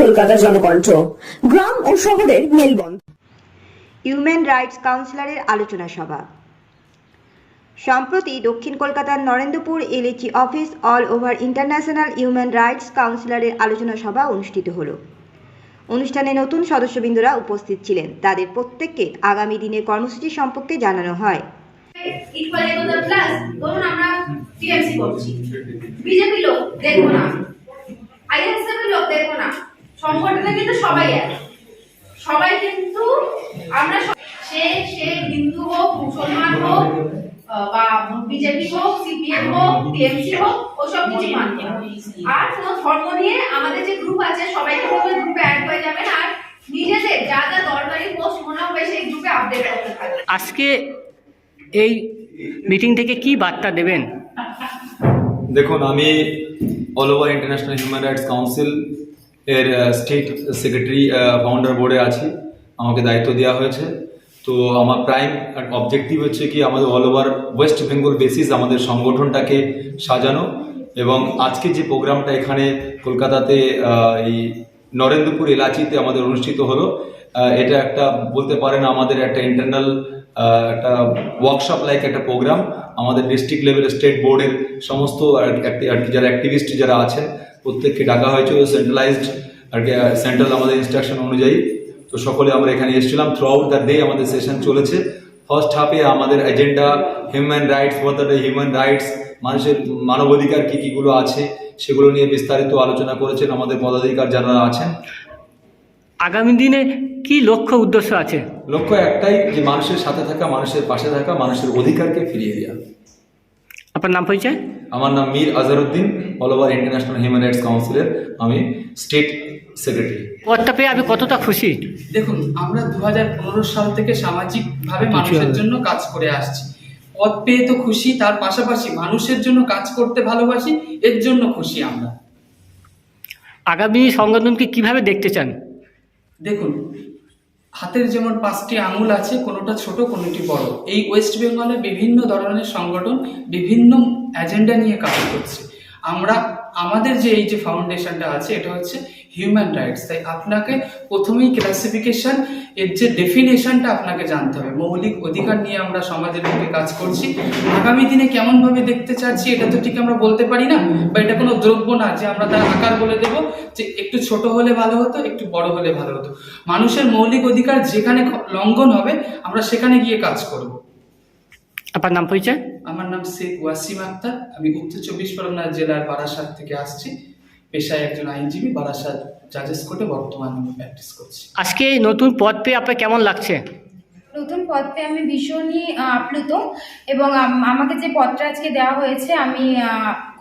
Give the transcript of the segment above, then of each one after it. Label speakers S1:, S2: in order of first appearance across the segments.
S1: কলকাতা শহরের মেলবন্ধ
S2: human rights কাউন্সিলরের আলোচনা সভা। সম্প্রতি দক্ষিণ কলকাতার Narendrapur এলএচি office all over international human rights কাউন্সিলরের আলোচনা সভা অনুষ্ঠিত হলো। অনুষ্ঠানে নতুন সদস্যবৃন্দরা উপস্থিত ছিলেন। তাদের প্রত্যেককে আগামী দিনের কর্মসূচি সম্পর্কে জানানো হয়।
S3: সবাই কিন্তু আমরা সে সে হিন্দু হোক, মুসলমান হোক বা বিজেপি হোক সিপিএম হোক টিএমসি হোক ওসব কিছু মানবে না। আর কোনো ধর্ম নিয়ে আমাদের যে গ্রুপ আছে সবাইকে গ্রুপে অ্যাড হয়ে যাবেন আর নিজেদের যা যা দরকারি পোস্ট মনে হবে সেই গ্রুপে আপডেট করতে থাকবে
S4: আজকে এই মিটিং থেকে কি বার্তা দেবেন?
S5: দেখুন আমি all over international human rights council এর স্টেট সেক্রেটারি ফাউন্ডার বোর্ডে আছি। আমাকে দায়িত্ব দেওয়া হয়েছে। তো আমার প্রাইম অবজেক্টিভ হচ্ছে কি আমাদের all over West Bengal basis আমাদের সংগঠনটাকে সাজানো এবং আজকে যে প্রোগ্রামটা এখানে কলকাতাতে এই নরেন্দ্রপুর এলাচিতে আমাদের অনুষ্ঠিত হলো এটা একটা বলতে পারেন আমাদের একটা ইন্টারনাল একটা ওয়ার্কশপ লাইক একটা প্রোগ্রাম আমাদের ডিস্ট্রিক্ট লেভেল স্টেট বোর্ডের সমস্ত যারা অ্যাক্টিভিস্ট যারা আছেন প্রত্যেককে ডাকা হয়েছিল সেন্ট্রালাইজড আর কি সেন্ট্রাল আমাদের ইনস্ট্রাকশন অনুযায়ী। তো সকলে আমরা এখানে এসেছিলাম। থ্রু আউট দ্য ডে আমাদের সেশন চলেছে। ফার্স্ট হাফে আমাদের এজেন্ডা হিউম্যান রাইটস বলতে হিউম্যান রাইটস মানুষের মানবাধিকার কী কীগুলো আছে সেগুলো নিয়ে বিস্তারিত আলোচনা করেছেন আমাদের পদাধিকার যারা আছেন।
S4: আগামী দিনে কি লক্ষ্য উদ্দেশ্য আছে?
S5: লক্ষ্য একটাই যে মানুষের সাথে থাকা মানুষের পাশে থাকা মানুষের অধিকারকে ফিরিয়ে দেওয়া
S4: আপনার নাম পরিচয়?
S5: আমার নাম Mir Azharuddin all over international human rights কাউন্সিলের আমি স্টেট সেক্রেটারি।
S4: পদটা পেয়ে আমি কতটা খুশি?
S6: দেখুন আমরা দু হাজার পনেরো সাল থেকে সামাজিকভাবে মানুষের জন্য কাজ করে আসছি। পদ পেয়ে তো খুশি তার পাশাপাশি মানুষের জন্য কাজ করতে ভালোবাসি এর জন্য খুশি আমরা।
S4: আগামী সংগঠনকে কীভাবে দেখতে চান?
S6: দেখুন হাতের যেমন পাঁচটি আঙুল আছে, কোনোটা ছোট, কোনোটি বড়। এই ওয়েস্ট বেঙ্গলে বিভিন্ন ধরনের সংগঠন বিভিন্ন এজেন্ডা নিয়ে কাজ করছে। আমরা, আমাদের যে এই যে ফাউন্ডেশনটা আছে, এটা হচ্ছে হিউম্যান রাইটস তাই আপনাকে প্রথমেই ক্লাসিফিকেশন এর যে ডেফিনেশনটা আপনাকে জানতে হবে মৌলিক অধিকার নিয়ে আমরা সমাজের বুকে কাজ করছি আগামী দিনে কেমনভাবে দেখতে চাচ্ছি এটা তো ঠিক আমরা বলতে পারি না বা এটা কোনো দ্রব্য না যে আমরা তার আকার বলে দেব যে একটু ছোট হলে ভালো হতো একটু বড় হলে ভালো হতো। মানুষের মৌলিক অধিকার যেখানে লঙ্ঘন হবে আমরা সেখানে গিয়ে কাজ করব।
S4: আপনার নাম পরিচয়?
S6: আমার নাম শেখ ওয়াসিম আক্তার আমি উত্তর চব্বিশ পরগনা জেলার বারাসাত থেকে আসছি। পেশায় একজন আইনজীবী বারাসাত জাজেস কোর্টে বর্তমানে আমি প্র্যাকটিস করছি।
S4: আজকে এই নতুন পদ পেয়ে আপনার কেমন লাগছে?
S7: নতুন পদ পেয়ে আমি ভীষণই আপ্লুত এবং আমাকে যে পদটা আজকে দেওয়া হয়েছে আমি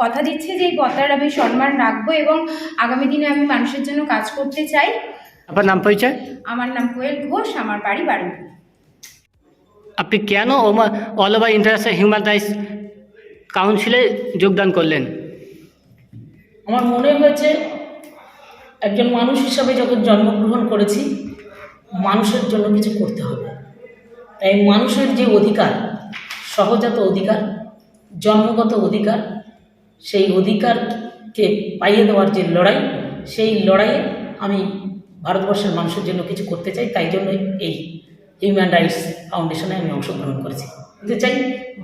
S7: কথা দিচ্ছি যে এই পদটার আমি সম্মান রাখব এবং আগামী দিনে আমি মানুষের জন্য কাজ করতে চাই।
S4: আপনার নাম পরিচয়?
S7: আমার নাম কোয়েল ঘোষ আমার বাড়ি বারুইপুর।
S4: আপনি কেন all over international human rights কাউন্সিলে যোগদান করলেন?
S8: আমার মনে হয়েছে, একজন মানুষ হিসাবে যখন জন্মগ্রহণ করেছি, মানুষের জন্য কিছু করতে হবে। তাই মানুষের যে অধিকার, সহজাত অধিকার, জন্মগত অধিকার, সেই অধিকারকে পাইয়ে দেওয়ার যে লড়াই, সেই লড়াইয়ে আমি ভারতবর্ষের মানুষের জন্য কিছু করতে চাই। তাই জন্য এই হিউম্যান রাইটস ফাউন্ডেশনে আমি অংশগ্রহণ করেছি। বলতে চাই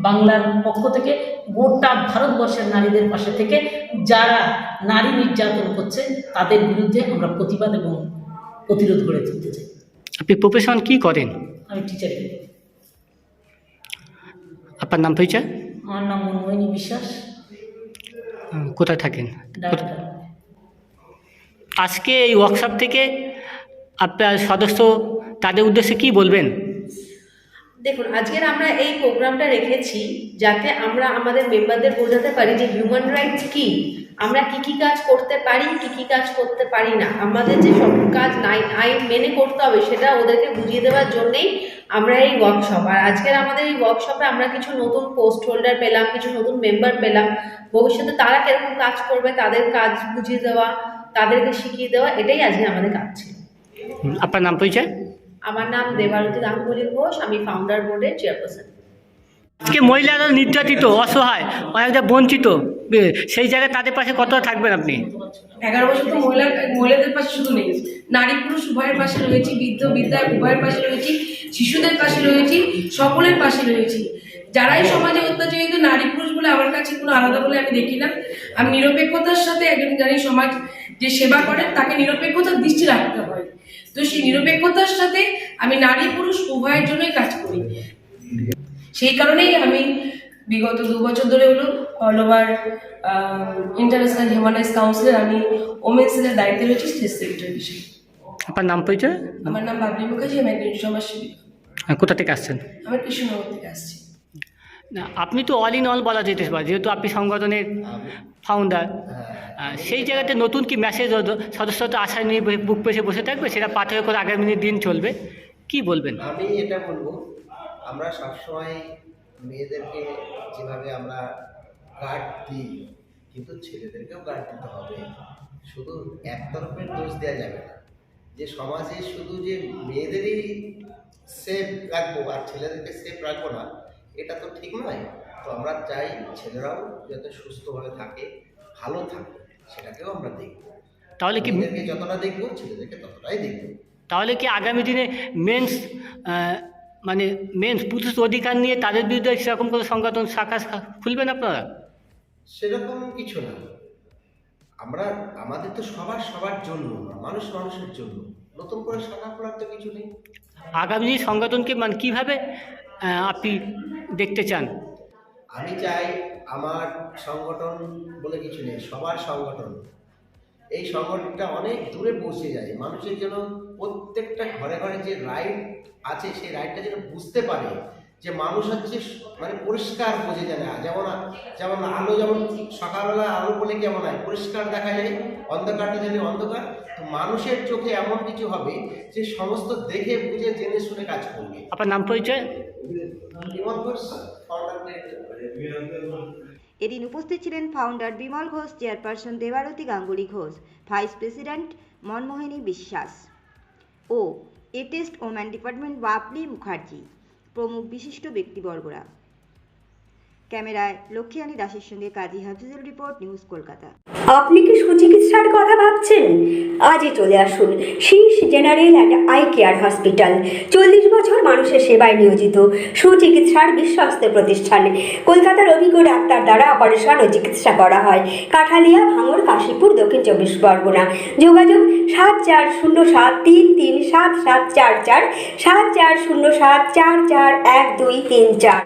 S8: বাংলার পক্ষ থেকে গোটা ভারতবর্ষের নারীদের পাশে থেকে যারা নারী নির্যাতন করছে তাদের বিরুদ্ধে আমরা প্রতিবাদ এবং প্রতিরোধ গড়ে তুলতে চাই।
S4: আপনি প্রফেশন কি করেন?
S8: আমি টিচার
S4: আপনার নাম পরিচয়
S8: আমার নাম মনমোহিনী বিশ্বাস।
S4: কোথায় থাকেন? আজকে এই ওয়ার্কশপ থেকে আপনার সদস্য তাদের উদ্দেশ্যে কি বলবেন?
S9: দেখুন, আজকের আমরা এই প্রোগ্রামটা রেখেছি যাতে আমরা আমাদের মেম্বারদের বোঝাতে পারি যে হিউম্যান রাইটস কি। আমরা কি কি কাজ করতে পারি, কি কি কাজ করতে পারি না। আমাদের যে সব কাজ নাই আইন মেনে করতে হবে, সেটা ওদেরকে বুঝিয়ে দেওয়ার জন্যেই আমরা এই ওয়ার্কশপ আর আজকের আমাদের এই ওয়ার্কশপে আমরা কিছু নতুন পোস্ট হোল্ডার পেলাম, কিছু নতুন মেম্বার পেলাম। ভবিষ্যতে তারা কীরকম কাজ করবে, তাদের কাজ বুঝিয়ে দেওয়া, তাদেরকে শিখিয়ে দেওয়া, এটাই আজকে আমাদের কাজ ছিল।
S4: আপনার নাম পরিচয়?
S9: আমার নাম দেবারতী গাঙ্গুলি ঘোষ আমি ফাউন্ডার বোর্ডের চেয়ারপারসন
S4: আজকে মহিলারা নির্যাতিত অসহায় অনেকটা বঞ্চিত সেই জায়গায় তাদের পাশে কতটা থাকবেন আপনি?
S10: এগারো বছর তো মহিলা মহিলাদের পাশে শুধু নেই। নারী পুরুষ উভয়ের পাশে রয়েছি বৃদ্ধ বিদ্যা উভয়ের পাশে রয়েছি শিশুদের পাশে রয়েছি সকলের পাশে রয়েছি। যারাই সমাজে অত্যাচারিত নারী পুরুষ বলে আমার কাছে কোনো আলাদা বলে আমি দেখি না। আমি নিরপেক্ষতার সাথে একজন জানি সমাজ যে সেবা করেন তাকে নিরপেক্ষতার দৃষ্টি রাখতে হয়। তো সেই নিরপেক্ষতার সাথে আমি নারী পুরুষ উভয়ের জন্যই কাজ করি। সেই কারণেই আমি বিগত দু বছর ধরে হলো all over international human rights কাউন্সিলের আমি ওমেন সেলের দায়িত্বে রয়েছি স্টেট সেক্রেটারি হিসেবে।
S4: আপনার নাম পরিচয়?
S10: আমার নাম বাবলি মুখার্জি আমি একজন সমাজসেবিকা
S4: আর কোথা থেকে আসছেন?
S10: আমার কৃষ্ণনগর থেকে আসছি।
S4: না আপনি তো অল ইন অল বলা যেতে পারে যেহেতু আপনি সংগঠনের ফাউন্ডার সেই জায়গাতে নতুন কি মেসেজ সদস্যতা আশা নিয়ে বুক পেছে বসে থাকবে সেটা পাথরে করে আগামী দিন চলবে কি বলবেন?
S11: আমি এটা বলব আমরা সবসময় মেয়েদেরকে যেভাবে আমরা গার্ড দিই কিন্তু ছেলেদেরকেও গার্ড দিতে হবে। শুধু একতরফের দোষ দেওয়া যাবে না। যে সমাজে শুধু যে মেয়েদেরই সেফ রাখব আর ছেলেদেরকে সেফ রাখব না এটা তো ঠিক নয়। তো আমরা চাই ছেলেরাও যাতে সুস্থভাবে থাকে ভালো থাকে সেটাকেও আমরা দেখব।
S4: তাহলে কি
S11: যতটা দেখব ছেলেদেরকে ততটাই দেখব।
S4: তাহলে কি আগামী দিনে মেন্স মানে মেন্স পুরুষ অধিকার নিয়ে তাদের বিরুদ্ধে সেরকম কোনো সংগঠন শাখা খুলবেন আপনারা?
S11: সেরকম কিছু না। আমরা আমাদের তো সবার সবার জন্য মানুষ মানুষের জন্য। নতুন করে শাখা খোলার তো কিছু নেই।
S4: আগামী দিনে সংগঠনকে মানে কীভাবে আপনি দেখতে চান?
S11: আমি চাই আমার সংগঠন বলে কিছু নেই, সবার সংগঠন। এই সংগঠনটা অনেক দূরে পৌঁছে যায়, মানুষের যেন প্রত্যেকটা ঘরে ঘরে যে রাইট আছে, সেই রাইটটা যেন বুঝতে পারে। যে মানুষ হচ্ছে মানে পরিষ্কার বোঝে যায় না। যেমন যেমন আলো যেমন সকালবেলা আলো বলে কেমন হয়? পরিষ্কার দেখা যায় অন্ধকারটা জানি অন্ধকার। তো মানুষের চোখে এমন কিছু হবে যে সমস্ত দেখে বুঝে জেনে শুনে কাজ করবে।
S4: আপনার নাম পরিচয়।
S2: এদিন উপস্থিত ছিলেন founder Bimal Ghosh chairperson Debarati Ganguly Ghosh vice president Manmohini Biswas. ও এটেস্ট ওম্যান ডিপার্টমেন্ট বাবলি মুখার্জি। প্রমুখ বিশিষ্ট ব্যক্তিবর্গরা। ক্যামেরায় লক্ষ্মীরানী দাসের সঙ্গে কাজী হাফিজুল রিপোর্ট নিউজ কলকাতা।
S1: আপনি কি সুচিকিৎসার কথা ভাবছেন? আজই চলে আসুন। Shirsha general and eye care hospital. চল্লিশ বছর মানুষের সেবায় নিয়োজিত সুচিকিৎসার বিশ্বস্ত প্রতিষ্ঠান। কলকাতার অভিজ্ঞ ডাক্তার দ্বারা অপারেশন ও চিকিৎসা করা হয়। কাঠালিয়া ভাঙড় কাশীপুর, দক্ষিণ চব্বিশ পরগনা। যোগাযোগ সাত চার শূন্য সাত তিন তিন সাত সাত চার চার, সাত চার শূন্য সাত চার চার এক দুই তিন চার।